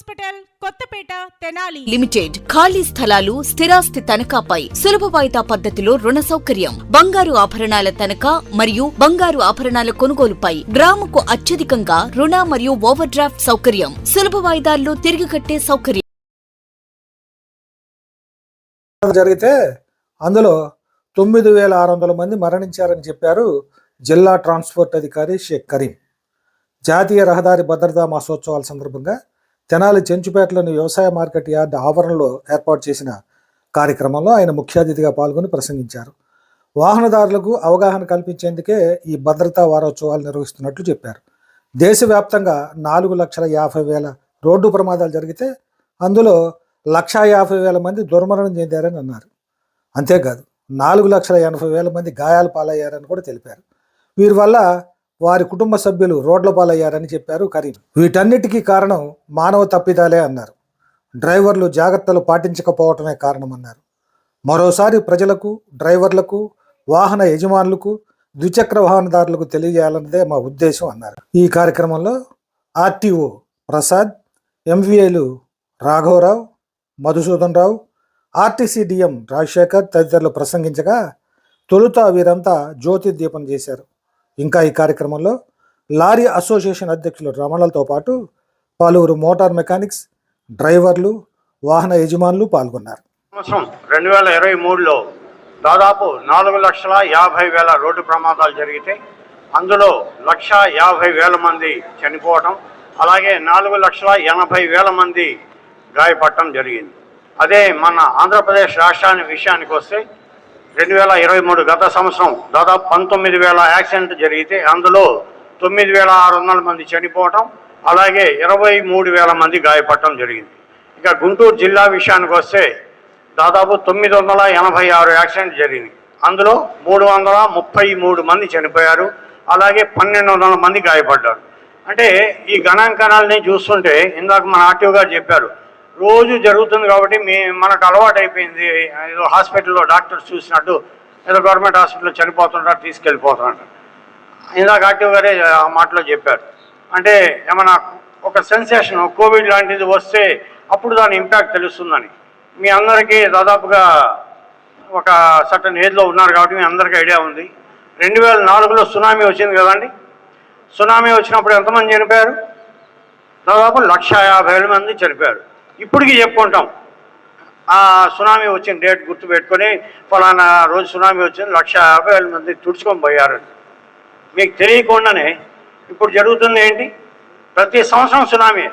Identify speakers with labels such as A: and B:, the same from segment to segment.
A: Hospital Kothapeta Tenali.
B: Limited ఖాళీ స్థలాలు స్థిరాస్తి తనఖాపై సులభ వాయిదా పద్ధతిలో రుణ సౌకర్యం. బంగారు ఆభరణాల తనఖా మరియు బంగారు ఆభరణాల కొనుగోలుపై గ్రాముకు అత్యధికంగా రుణ మరియు ఓవర్ డ్రాఫ్ట్ సౌకర్యం. సులభ వాయిదాల్లో తిరిగి కట్టే సౌకర్యం.
C: జరిగితే అందులో తొమ్మిది వేల ఆరు వందల మంది మరణించారని చెప్పారు జిల్లా ట్రాన్స్పోర్ట్ అధికారి షేక్ కరీం. జాతీయ రహదారి భద్రతా మాసోత్సవాల సందర్భంగా తెనాలి చెంచుపేటలోని వ్యవసాయ మార్కెట్ యార్డ్ ఆవరణలో ఏర్పాటు చేసిన కార్యక్రమంలో ఆయన ముఖ్య అతిథిగా పాల్గొని ప్రసంగించారు. వాహనదారులకు అవగాహన కల్పించేందుకే ఈ భద్రతా వారోత్సవాలు నిర్వహిస్తున్నట్లు చెప్పారు. దేశవ్యాప్తంగా నాలుగు లక్షల యాభై వేల రోడ్డు ప్రమాదాలు జరిగితే అందులో లక్షా యాభై వేల మంది దుర్మరణం చెందారని అన్నారు. అంతేకాదు నాలుగు లక్షల ఎనభై వేల మంది గాయాల పాలయ్యారని కూడా తెలిపారు. వీరి వల్ల వారి కుటుంబ సభ్యులు రోడ్ల పాలయ్యారని చెప్పారు కరీం. వీటన్నిటికీ కారణం మానవ తప్పిదాలే అన్నారు. డ్రైవర్లు జాగ్రత్తలు పాటించకపోవటమే కారణమన్నారు. మరోసారి ప్రజలకు డ్రైవర్లకు వాహన యజమానులకు ద్విచక్ర వాహనదారులకు తెలియజేయాలన్నదే మా ఉద్దేశం అన్నారు. ఈ కార్యక్రమంలో ఆర్టీఓ ప్రసాద్ ఎంవీఏలు రాఘవరావు మధుసూదన్ రావు ఆర్టీసీ డిఎం రాజశేఖర్ తదితరులు ప్రసంగించగా తొలుత వీరంతా జ్యోతి దీపం చేశారు. ఇంకా ఈ కార్యక్రమంలో లారీ అసోసియేషన్ అధ్యక్షులు రమణలతో పాటు పలువురు మోటార్ మెకానిక్స్ డ్రైవర్లు వాహన యజమానులు పాల్గొన్నారు.
D: సంవత్సరం రెండు వేల ఇరవై మూడులో దాదాపు నాలుగు లక్షల యాభై వేల రోడ్డు ప్రమాదాలు జరిగితే అందులో లక్ష యాభై వేల మంది చనిపోవటం అలాగే నాలుగు లక్షల ఎనభై వేల మంది గాయపడటం జరిగింది. అదే మన ఆంధ్రప్రదేశ్ రాష్ట్రాన్ని విషయానికి వస్తే రెండు వేల ఇరవై మూడు గత సంవత్సరం దాదాపు పంతొమ్మిది వేల యాక్సిడెంట్ జరిగితే అందులో తొమ్మిది వేల ఆరు వందల మంది చనిపోవటం అలాగే ఇరవై మూడు వేల మంది గాయపడటం జరిగింది. ఇక గుంటూరు జిల్లా విషయానికి వస్తే దాదాపు తొమ్మిది వందల ఎనభై ఆరు యాక్సిడెంట్ జరిగింది. అందులో మూడు వందల ముప్పై మూడు మంది చనిపోయారు అలాగే పన్నెండు వందల మంది గాయపడ్డారు. అంటే ఈ గణాంకణాలని చూస్తుంటే ఇందాక మన ఆర్టీఓ గారు చెప్పారు రోజు జరుగుతుంది కాబట్టి మీ మనకు అలవాటు అయిపోయింది ఏదో హాస్పిటల్లో డాక్టర్స్ చూసినట్టు ఏదో గవర్నమెంట్ హాస్పిటల్లో చనిపోతుంటారు తీసుకెళ్ళిపోతుంటారు ఇందాక ఆర్టీఓ గారే ఆ మాటలో చెప్పారు. అంటే ఏమన్నా ఒక సెన్సేషన్ కోవిడ్ లాంటిది వస్తే అప్పుడు దాని ఇంపాక్ట్ తెలుస్తుందని. మీ అందరికీ దాదాపుగా ఒక సర్టన్ ఏజ్లో ఉన్నారు కాబట్టి మీ అందరికీ ఐడియా ఉంది. రెండు వేల నాలుగులో సునామీ వచ్చింది కదండి. సునామీ వచ్చినప్పుడు ఎంతమంది చనిపోయారు? దాదాపు లక్ష యాభై వేల మంది చనిపోయారు. ఇప్పటికీ చెప్పుకుంటాం. ఆ సునామీ వచ్చిన డేట్ గుర్తుపెట్టుకొని ఫలానా రోజు సునామీ వచ్చింది లక్ష యాభై వేల మంది తుడుచుకొని పోయారు. మీకు తెలియకుండానే ఇప్పుడు జరుగుతుంది ఏంటి? ప్రతి సంవత్సరం సునామీ.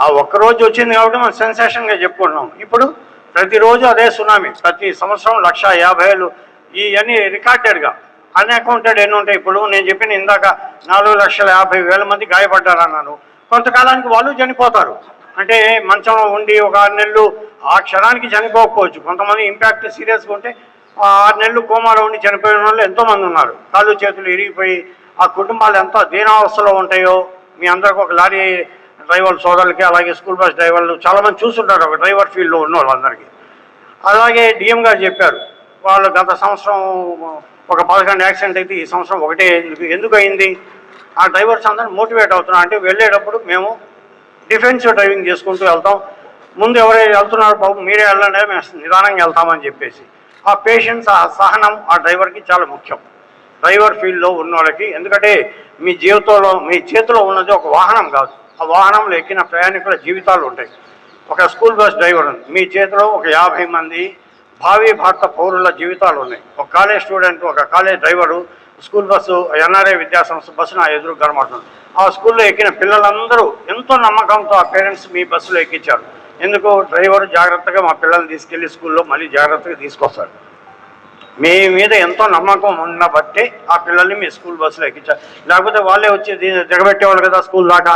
D: ఆ ఒక్క రోజు వచ్చింది కాబట్టి మనం సెన్సేషన్గా చెప్పుకుంటున్నాం. ఇప్పుడు ప్రతిరోజు అదే సునామీ. ప్రతి సంవత్సరం లక్ష యాభై వేలు. ఇవన్నీ రికార్డెడ్గా. అన్అకౌంటెడ్ ఎన్ని ఉంటాయి? ఇప్పుడు నేను చెప్పిన ఇందాక నాలుగు లక్షల యాభై వేల మంది గాయపడ్డారన్నాను. కొంతకాలానికి వాళ్ళు చనిపోతారు. అంటే మంచంలో ఉండి ఒక ఆరు నెలలు ఆ క్షణానికి చనిపోకపోవచ్చు. కొంతమంది ఇంపాక్ట్ సీరియస్గా ఉంటే ఆరు నెలలు కోమాలో ఉండి చనిపోయిన వాళ్ళు ఎంతోమంది ఉన్నారు. కాళ్ళు చేతులు ఇరిగిపోయి ఆ కుటుంబాలు ఎంత దీనావస్థలో ఉంటాయో మీ అందరికి ఒక లారీ డ్రైవర్ సోదరులకి అలాగే స్కూల్ బస్ డ్రైవర్లు చాలామంది చూస్తుంటారు. ఒక డ్రైవర్ ఫీల్డ్లో ఉన్న వాళ్ళందరికీ. అలాగే డిఎం గారు చెప్పారు వాళ్ళు గత సంవత్సరం ఒక పదకొండు యాక్సిడెంట్ అయితే ఈ సంవత్సరం ఒకటే. ఎందుకు ఎందుకు అయింది? ఆ డ్రైవర్స్ అందరూ మోటివేట్ అవుతున్నారు. అంటే వెళ్ళేటప్పుడు మేము డిఫెన్స్ డ్రైవింగ్ చేసుకుంటూ వెళ్తాం. ముందు ఎవరైతే వెళ్తున్నారో బాబు మీరే వెళ్ళండి మేము నిదానంగా వెళ్తామని చెప్పేసి. ఆ పేషెన్స్ ఆ సహనం ఆ డ్రైవర్కి చాలా ముఖ్యం. డ్రైవర్ ఫీల్డ్లో ఉన్న వాళ్ళకి ఎందుకంటే మీ జీవితంలో మీ చేతిలో ఉన్నది ఒక వాహనం కాదు. ఆ వాహనంలో ఎక్కిన ప్రయాణికుల జీవితాలు ఉంటాయి. ఒక స్కూల్ బస్ డ్రైవర్ ఉంది మీ చేతిలో ఒక యాభై మంది భావి భారత పౌరుల జీవితాలు ఉన్నాయి. ఒక కాలేజ్ స్టూడెంట్ ఒక college driver school bus NRI విద్యాసంస్థ బస్సు నా ఎదురు కనబడుతుంది ఆ స్కూల్లో ఎక్కిన పిల్లలందరూ ఎంతో నమ్మకంతో ఆ పేరెంట్స్ మీ బస్సులో ఎక్కించారు. ఎందుకు? డ్రైవర్ జాగ్రత్తగా మా పిల్లల్ని తీసుకెళ్ళి స్కూల్లో మళ్ళీ జాగ్రత్తగా తీసుకొస్తాడు మీ మీద ఎంతో నమ్మకం ఉన్న బట్టి ఆ పిల్లల్ని మీ స్కూల్ బస్సులో ఎక్కించారు. లేకపోతే వాళ్ళే వచ్చి దిగబెట్టేవాళ్ళు కదా స్కూల్ దాకా?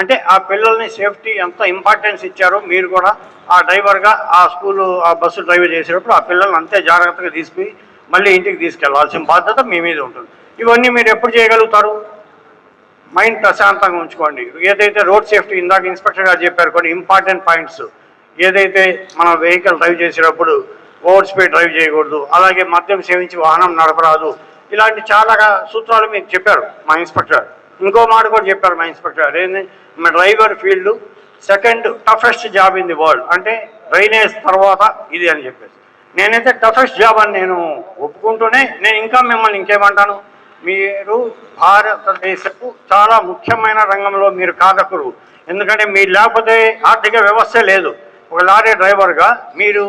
D: అంటే ఆ పిల్లల్ని సేఫ్టీ ఎంత ఇంపార్టెన్స్ ఇచ్చారో మీరు కూడా ఆ డ్రైవర్గా ఆ స్కూలు ఆ బస్సు డ్రైవ్ చేసేటప్పుడు ఆ పిల్లల్ని అంతే జాగ్రత్తగా తీసుకుని మళ్ళీ ఇంటికి తీసుకెళ్ళాల్సిన బాధ్యత మీ మీద ఉంటుంది. ఇవన్నీ మీరు ఎప్పుడు చేయగలుగుతారు? మైండ్ ప్రశాంతంగా ఉంచుకోండి. ఏదైతే రోడ్ సేఫ్టీ ఇందాక ఇన్స్పెక్టర్ గారు చెప్పారు కొన్ని ఇంపార్టెంట్ పాయింట్స్ ఏదైతే మనం వెహికల్ డ్రైవ్ చేసేటప్పుడు ఓవర్ స్పీడ్ డ్రైవ్ చేయకూడదు అలాగే మద్యం సేవించి వాహనం నడపరాదు ఇలాంటి చాలా సూత్రాలు మీకు చెప్పారు మా ఇన్స్పెక్టర్ ఇంకో మాట కూడా చెప్పారు మా ఇన్స్పెక్టర్ ఏంది? మా driver field second toughest job in the world అంటే డ్రైనేజ్ తర్వాత ఇది అని చెప్పేసి. నేనైతే టఫెస్ట్ జాబ్ అని నేను ఒప్పుకుంటూనే నేను ఇంకా మిమ్మల్ని ఇంకేమంటాను? మీరు భారతదేశపు చాలా ముఖ్యమైన రంగంలో మీరు కాదకురు ఎందుకంటే మీరు లేకపోతే ఆర్థిక వ్యవస్థ లేదు. ఒక లారీ డ్రైవర్గా మీరు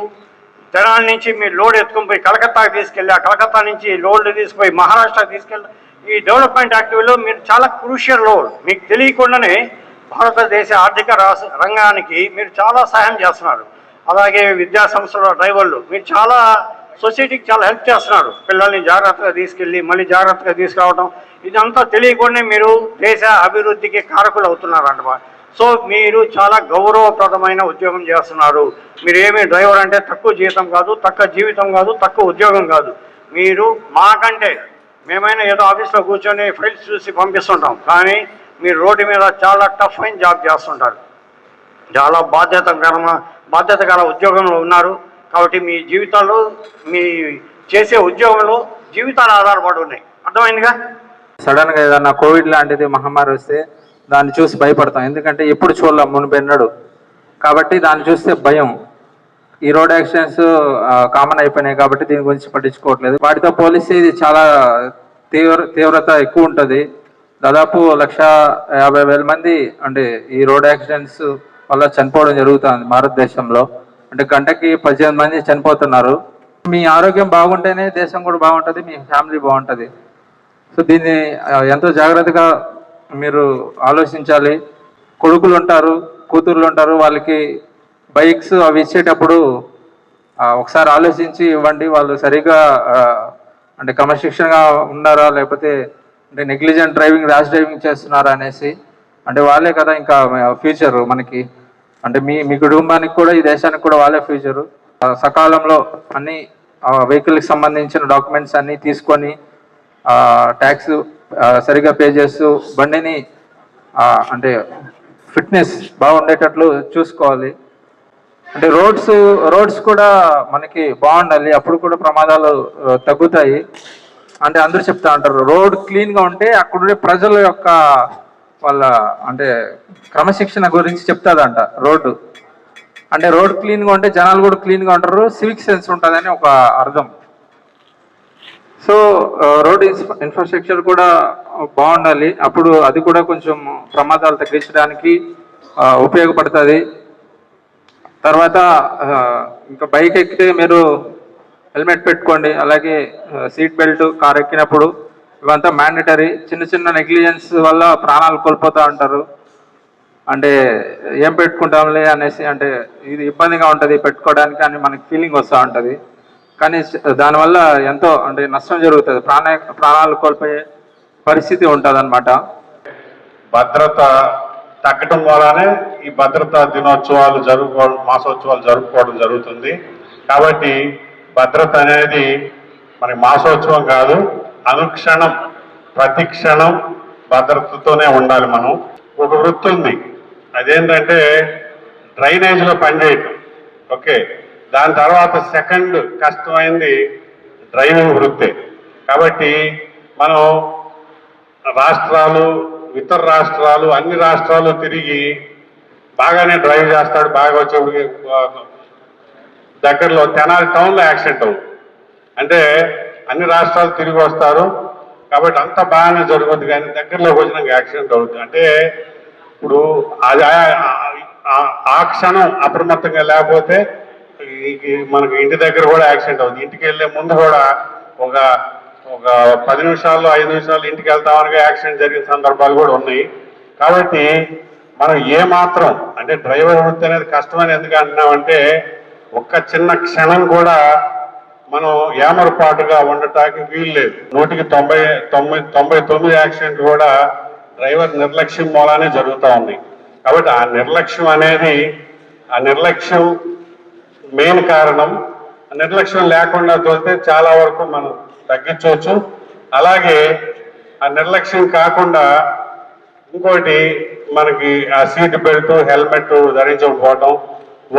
D: తెనాల నుంచి మీరు లోడ్ ఎత్తుకొని పోయి కలకత్తాకి తీసుకెళ్ళి ఆ కలకత్తా నుంచి లోడ్లు తీసుకుపోయి మహారాష్ట్రకి తీసుకెళ్ళి ఈ డెవలప్మెంట్ యాక్టివ్లో మీరు చాలా క్రూషియల్ రోల్. మీకు తెలియకుండానే భారతదేశ ఆర్థిక రాస రంగానికి మీరు చాలా సహాయం చేస్తున్నారు. అలాగే విద్యా సంస్థల డ్రైవర్లు. మీరు చాలా సొసైటీకి చాలా హెల్ప్ చేస్తున్నారు. పిల్లల్ని జాగ్రత్తగా తీసుకెళ్ళి మళ్ళీ జాగ్రత్తగా తీసుకురావడం ఇదంతా తెలియకుండానే మీరు దేశ అభివృద్ధికి కారకులు అవుతున్నారు సో మీరు చాలా గౌరవప్రదమైన ఉద్యోగం చేస్తున్నారు. మీరు ఏమి డ్రైవర్ అంటే తక్కువ జీతం కాదు తక్కువ జీవితం కాదు తక్కువ ఉద్యోగం కాదు. మీరు మాకంటే మేమైనా ఏదో ఆఫీస్లో కూర్చొని ఫైల్స్ చూసి పంపిస్తుంటాం. కానీ మీరు రోడ్డు మీద చాలా టఫ్ అయిన జాబ్ చేస్తుంటారు. చాలా బాధ్యతకరమ బాధ్యత గల ఉద్యోగంలో ఉన్నారు. కాబట్టి మీ జీవితాల్లో మీ చేసే ఉద్యోగంలో జీవితాలు ఆధారపడి ఉన్నాయి. అర్థమైందిగా?
E: సడన్గా ఏదన్నా కోవిడ్ లాంటిది మహమ్మారి వస్తే దాన్ని చూసి భయపడతాం. ఎందుకంటే ఎప్పుడు చూడలేం మునిపెన్నడు కాబట్టి దాన్ని చూస్తే భయం. ఈ రోడ్ యాక్సిడెంట్స్ కామన్ అయిపోయినాయి కాబట్టి దీని గురించి పట్టించుకోవట్లేదు. వాటితో పోలిస్తే ఇది చాలా తీవ్ర తీవ్రత ఎక్కువ ఉంటుంది. దాదాపు లక్ష యాభై వేల మంది అంటే ఈ రోడ్ యాక్సిడెంట్స్ వల్ల చనిపోవడం జరుగుతుంది భారతదేశంలో. అంటే గంటకి పద్దెనిమిది మంది చనిపోతున్నారు. మీ ఆరోగ్యం బాగుంటేనే దేశం కూడా బాగుంటుంది మీ ఫ్యామిలీ బాగుంటుంది. సో దీన్ని ఎంతో జాగ్రత్తగా మీరు ఆలోచించాలి. కొడుకులు ఉంటారు కూతుర్లు ఉంటారు వాళ్ళకి బైక్స్ అవి ఇచ్చేటప్పుడు ఒకసారి ఆలోచించి ఇవ్వండి. వాళ్ళు సరిగా అంటే క్రమశిక్షణగా ఉన్నారా లేకపోతే అంటే నెగ్లిజెంట్ డ్రైవింగ్ ర్యాష్ డ్రైవింగ్ చేస్తున్నారా అనేసి. అంటే వాళ్ళే కదా ఇంకా ఫ్యూచర్ మనకి. అంటే మీ మీ కుటుంబానికి కూడా ఈ దేశానికి కూడా వాళ్ళే ఫ్యూచరు సకాలంలో అన్ని వెహికల్కి సంబంధించిన డాక్యుమెంట్స్ అన్నీ తీసుకొని ట్యాక్స్ సరిగా పే చేస్తూ బండిని అంటే ఫిట్నెస్ బాగుండేటట్లు చూసుకోవాలి. అంటే రోడ్స్ రోడ్స్ కూడా మనకి బాగుండాలి. అప్పుడు కూడా ప్రమాదాలు తగ్గుతాయి. అంటే అందరూ చెప్తా ఉంటారు రోడ్ క్లీన్గా ఉంటే అక్కడ ఉండే ప్రజల యొక్క వాళ్ళ అంటే క్రమశిక్షణ గురించి చెప్తాదంట రోడ్డు. అంటే రోడ్ క్లీన్గా ఉంటే జనాలు కూడా క్లీన్గా ఉంటారు సివిక్ సెన్స్ ఉంటుందని ఒక అర్థం. సో రోడ్ ఇన్ఫ్రాస్ట్రక్చర్ కూడా బాగుండాలి. అప్పుడు అది కూడా కొంచెం ప్రమాదాలు తగ్గించడానికి ఉపయోగపడుతుంది. తర్వాత ఇంకా బైక్ ఎక్కితే మీరు హెల్మెట్ పెట్టుకోండి అలాగే సీట్ బెల్ట్ కార్ ఎక్కినప్పుడు ఇవంతా మ్యాండటరీ చిన్న చిన్న నెగ్లిజెన్స్ వల్ల ప్రాణాలు కోల్పోతూ ఉంటారు. అంటే ఏం పెట్టుకుంటాంలే అనేసి అంటే ఇది ఇబ్బందిగా ఉంటుంది పెట్టుకోవడానికి అని మనకి ఫీలింగ్ వస్తూ ఉంటుంది. కానీ దానివల్ల ఎంతో అంటే నష్టం జరుగుతుంది. ప్రాణ ప్రాణాలు కోల్పోయే పరిస్థితి ఉంటుంది
F: భద్రత తగ్గటం వల్లనే ఈ భద్రతా దినోత్సవాలు జరుపుకోవడం మాసోత్సవాలు జరుపుకోవడం జరుగుతుంది. కాబట్టి భద్రత అనేది మనకి మాసోత్సవం కాదు అనుక్షణం ప్రతిక్షణం భద్రతతోనే ఉండాలి మనం. ఒక వృత్తి ఉంది. అదేంటంటే డ్రైనేజ్లో పనిచేయటం ఓకే. దాని తర్వాత సెకండ్ కష్టమైంది డ్రైవింగ్ వృత్తి. కాబట్టి మనం రాష్ట్రాలు ఇతర రాష్ట్రాలు అన్ని రాష్ట్రాలు తిరిగి బాగానే డ్రైవ్ చేస్తాడు బాగా వచ్చేప్పటికి దగ్గరలో తెనాలి టౌన్లో యాక్సిడెంట్ అవుతుంది. అంటే అన్ని రాష్ట్రాలు తిరిగి వస్తారు. కాబట్టి అంత బాగానే జరుగుతుంది కానీ దగ్గరలోకి వచ్చినాక యాక్సిడెంట్ అవుతుంది అంటే ఇప్పుడు అది ఆ- క్షణం అప్రమత్తంగా లేకపోతే మనకి ఇంటి దగ్గర కూడా యాక్సిడెంట్ అవుతుంది ఇంటికి వెళ్ళే ముందు కూడా ఒక ఒక పది నిమిషాల్లో ఐదు నిమిషాలు ఇంటికి వెళ్తామని యాక్సిడెంట్ జరిగిన సందర్భాలు కూడా ఉన్నాయి. కాబట్టి మనం ఏ మాత్రం అంటే డ్రైవర్ వృత్తి అనేది కష్టమని ఎందుకు అంటున్నామంటే ఒక్క చిన్న క్షణం కూడా మనం ఏమరపాటుగా ఉండటానికి వీలు లేదు నూటికి తొంభై తొంభై తొంభై తొమ్మిది యాక్సిడెంట్ కూడా డ్రైవర్ నిర్లక్ష్యం మూలానే జరుగుతూ ఉన్నాయి కాబట్టి ఆ నిర్లక్ష్యం అనేది ఆ నిర్లక్ష్యం మెయిన్ కారణం. నిర్లక్ష్యం లేకుండా తోలితే చాలా వరకు మనం తగ్గించవచ్చు. అలాగే ఆ నిర్లక్ష్యం కాకుండా ఇంకోటి మనకి ఆ సీట్ బెల్ట్ హెల్మెట్ ధరించకపోవటం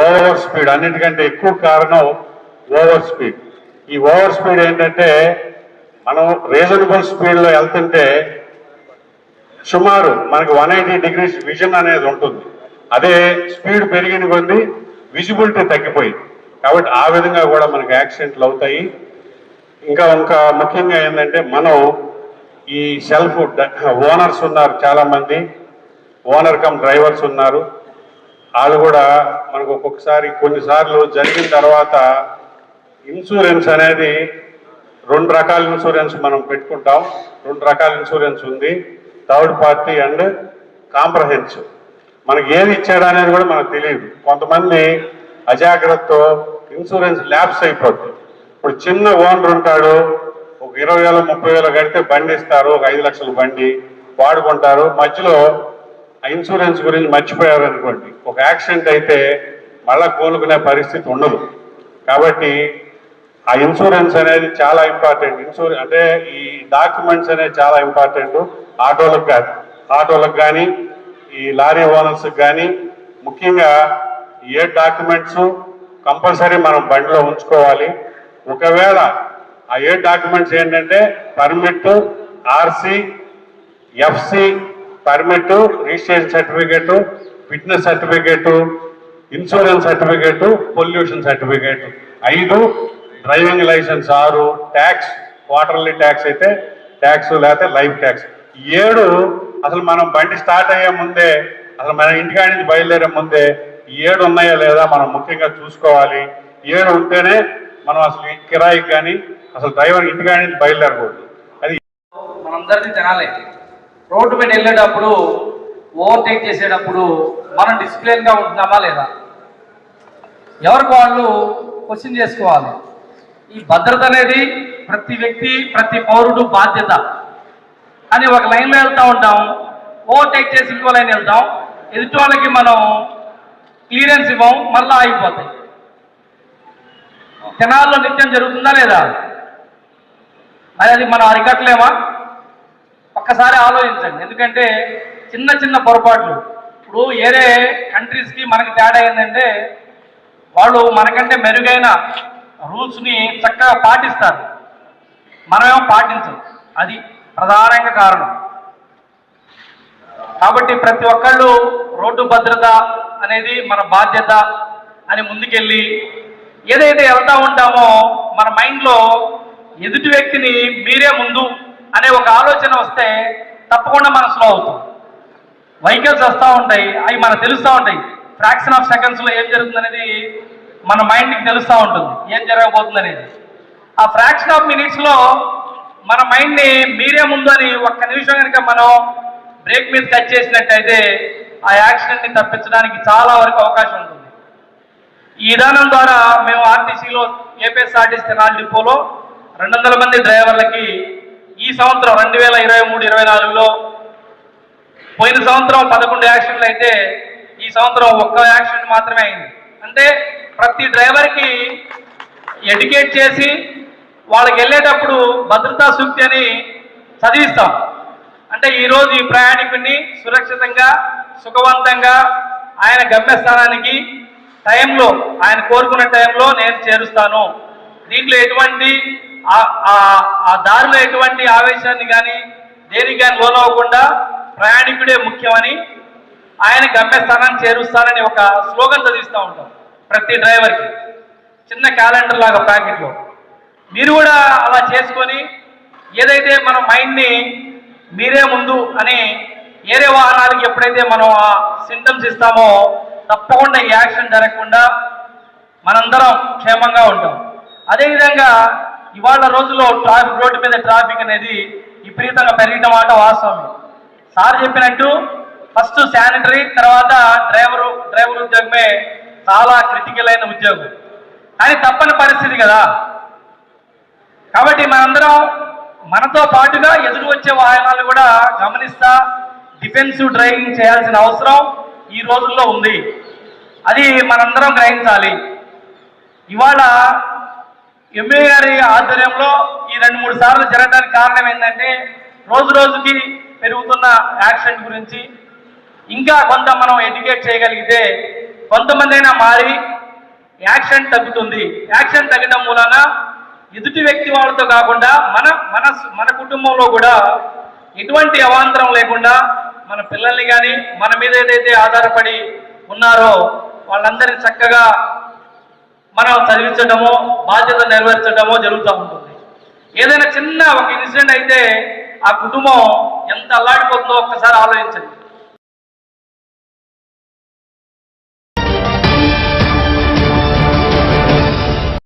F: ఓవర్ స్పీడ్ అన్నిటికంటే ఎక్కువ కారణం ఓవర్ స్పీడ్. ఈ ఓవర్ స్పీడ్ ఏంటంటే మనం రీజనబుల్ స్పీడ్లో వెళ్తుంటే సుమారు మనకి వన్ ఎయిటీ డిగ్రీస్ విజన్ అనేది ఉంటుంది. అదే స్పీడ్ పెరిగిన కొద్ది విజిబిలిటీ తగ్గిపోయింది. కాబట్టి ఆ విధంగా కూడా మనకి యాక్సిడెంట్లు అవుతాయి. ఇంకా ఇంకా ముఖ్యంగా ఏంటంటే మనం ఈ సెల్ఫ్ ఓనర్స్ ఉన్నారు చాలామంది. ఓనర్ కమ్ డ్రైవర్స్ ఉన్నారు. వాళ్ళు కూడా మనకు ఒక్కొక్కసారి కొన్నిసార్లు జరిగిన తర్వాత ఇన్సూరెన్స్ అనేది రెండు రకాల ఇన్సూరెన్స్ మనం పెట్టుకుంటాం. రెండు రకాల ఇన్సూరెన్స్ ఉంది. Third party and comprehensive. మనకి ఏది ఇచ్చాడు అనేది కూడా మనకు తెలియదు. కొంతమంది అజాగ్రత్తతో ఇన్సూరెన్స్ ల్యాబ్స్ అయిపోతుంది ఇప్పుడు చిన్న ఓనర్ ఉంటాడు ఒక ఇరవై వేలు ముప్పై వేలు కడితే బండి ఇస్తారు ఒక ఐదు లక్షల బండి వాడుకుంటారు. మధ్యలో ఆ ఇన్సూరెన్స్ గురించి మర్చిపోయారు అనుకోండి. ఒక యాక్సిడెంట్ అయితే మళ్ళా కోలుకునే పరిస్థితి ఉండదు. కాబట్టి ఆ ఇన్సూరెన్స్ అనేది చాలా ఇంపార్టెంట్ ఇన్సూరెన్స్ అంటే ఈ డాక్యుమెంట్స్ అనేది చాలా ఇంపార్టెంట్ ఆటోలకు కాదు ఆటోలకు కానీ ఈ లారీ ఓనర్స్కి కానీ ముఖ్యంగా ఏ డాక్యుమెంట్స్ కంపల్సరీ మనం బండిలో ఉంచుకోవాలి. ఒకవేళ ఆ ఏ డాక్యుమెంట్స్ ఏంటంటే permit RC FC permit registration certificate fitness certificate insurance certificate pollution certificate ఐదు డ్రైవింగ్ లైసెన్స్ ఆరు ట్యాక్స్ క్వార్టర్లీ ట్యాక్స్ అయితే ట్యాక్స్ లేకపోతే లైఫ్ ట్యాక్స్. ఏడు అసలు మనం బండి స్టార్ట్ అయ్యే ముందే అసలు మన ఇంటికాడి నుంచి బయలుదేరే ముందే ఏడు ఉన్నాయా లేదా మనం ముఖ్యంగా చూసుకోవాలి. ఏడు ఉంటేనే మనం అసలు కిరాయికి కానీ అసలు డ్రైవర్ ఇంటికాడి నుంచి బయలుదేరకూడదు. అది
G: మనందరినీ తినాలి. రోడ్డు మీద వెళ్ళేటప్పుడు ఓవర్టేక్ చేసేటప్పుడు మనం డిసిప్లిన్గా ఉంటున్నామా లేదా? ఎవరికి వాళ్ళు క్వశ్చన్ చేసుకోవాలి? ఈ భద్రత అనేది ప్రతి వ్యక్తి ప్రతి పౌరుడు బాధ్యత. అని ఒక లైన్లో వెళ్తూ ఉంటాం. ఓవర్టేక్ చేసి ఇంకో లైన్ వెళ్తాం. ఎదుటి వాళ్ళకి మనం క్లియరెన్స్ ఇవ్వం మళ్ళీ ఆగిపోతాయి. జనాల్లో నిత్యం జరుగుతుందా లేదా? మరి అది మనం అరికట్టలేమా? ఒక్కసారి ఆలోచించండి. ఎందుకంటే చిన్న చిన్న పొరపాట్లు. ఇప్పుడు ఏరే కంట్రీస్కి మనకి తేడా ఏంటంటే వాళ్ళు మనకంటే మెరుగైన రూల్స్ని చక్కగా పాటిస్తారు. మనమేమో పాటించం. అది ప్రధానంగా కారణం. కాబట్టి ప్రతి ఒక్కళ్ళు రోడ్డు భద్రత అనేది మన బాధ్యత అని ముందుకెళ్ళి ఏదైతే వెళ్తా ఉంటామో మన మైండ్లో ఎదుటి వ్యక్తిని మీరే ముందు అనే ఒక ఆలోచన వస్తే తప్పకుండా మనం స్లో అవుతాం. వెహికల్స్ వస్తూ ఉంటాయి అవి మనకు తెలుస్తూ ఉంటాయి. ఫ్రాక్షన్ ఆఫ్ సెకండ్స్లో ఏం జరుగుతుంది అనేది మన మైండ్కి తెలుస్తూ ఉంటుంది. ఏం జరగబోతుంది అనేది ఆ ఫ్రాక్షన్ ఆఫ్ మినిట్స్లో మన మైండ్ని మీరే ముందు అని ఒక్క నిమిషం కనుక మనం బ్రేక్ మీద కట్ చేసినట్టయితే ఆ యాక్సిడెంట్ని తప్పించడానికి చాలా వరకు అవకాశం ఉంటుంది. ఈ విధానం ద్వారా మేము ఆర్టీసీలో ఏపీఎస్ఆర్టీసీ తెనాలి డిపోలో రెండు వందల మంది డ్రైవర్లకి ఈ సంవత్సరం రెండు వేల ఇరవై మూడు ఇరవై నాలుగులో పోయిన సంవత్సరం పదకొండు యాక్సిడెంట్లు అయితే ఈ సంవత్సరం ఒక్క యాక్సిడెంట్ మాత్రమే అయింది. అంటే ప్రతి డ్రైవర్కి ఎడ్యుకేట్ చేసి వాళ్ళకి వెళ్ళేటప్పుడు భద్రతా సూక్తి అని చదివిస్తాం. అంటే ఈరోజు ఈ ప్రయాణికుడిని సురక్షితంగా సుఖవంతంగా ఆయన గమ్యస్థానానికి టైంలో ఆయన కోరుకున్న టైంలో నేను చేరుస్తాను. దీంట్లో ఎటువంటి ఆ- దారిలో ఎటువంటి ఆవేశాన్ని కానీ దేనికి కానీ లోనవ్వకుండా ప్రయాణికుడే ముఖ్యమని ఆయన గమ్యస్థానాన్ని చేరుస్తానని ఒక స్లోగన్ చదివిస్తూ ఉంటాం. ప్రతి డ్రైవర్కి చిన్న క్యాలెండర్ లాగా ప్యాకెట్లో. మీరు కూడా అలా చేసుకొని ఏదైతే మన మైండ్ని మీరే ముందు అని ఏరే వాహనాలకి ఎప్పుడైతే మనం ఆ సింటమ్స్ ఇస్తామో తప్పకుండా ఈ యాక్షన్ జరగకుండా మనందరం క్షేమంగా ఉంటాం. అదేవిధంగా ఇవాళ రోజుల్లో ట్రాఫిక్ రోడ్డు మీద ట్రాఫిక్ అనేది విపరీతంగా పెరిగిన మాట వాస్తవం సార్ చెప్పినట్టు ఫస్ట్ శానిటరీ తర్వాత డ్రైవరు డ్రైవర్ ఉద్యోగమే చాలా క్రిటికల్ అయిన ఉద్యోగం. కానీ తప్పని పరిస్థితి కదా. కాబట్టి మనందరం మనతో పాటుగా ఎదురు వచ్చే వాహనాలు కూడా గమనిస్తా డిఫెన్సివ్ డ్రైవింగ్ చేయాల్సిన అవసరం ఈ రోజుల్లో ఉంది. అది మనందరం గ్రహించాలి. ఇవాళ ఎంఏ గారి ఆధ్వర్యంలో ఈ రెండు మూడు సార్లు జరగడానికి కారణం ఏంటంటే రోజు రోజుకి పెరుగుతున్న యాక్సిడెంట్ గురించి. ఇంకా కొంత మనం ఎడ్యుకేట్ చేయగలిగితే కొంతమంది అయినా మారి యాక్షన్ తగ్గుతుంది. యాక్షన్ తగ్గడం మూలన ఎదుటి వ్యక్తి వాళ్ళతో కాకుండా మన మన మన కుటుంబంలో కూడా ఎటువంటి అవాంతరం లేకుండా మన పిల్లల్ని కానీ మన మీద ఏదైతే ఆధారపడి ఉన్నారో వాళ్ళందరినీ చక్కగా మనం చదివించడమో బాధ్యత నెరవేర్చడమో జరుగుతూ ఉంటుంది. ఏదైనా చిన్న ఒక ఇన్సిడెంట్ అయితే ఆ కుటుంబం ఎంత అల్లాడిపోతుందో ఒక్కసారి ఆలోచించండి.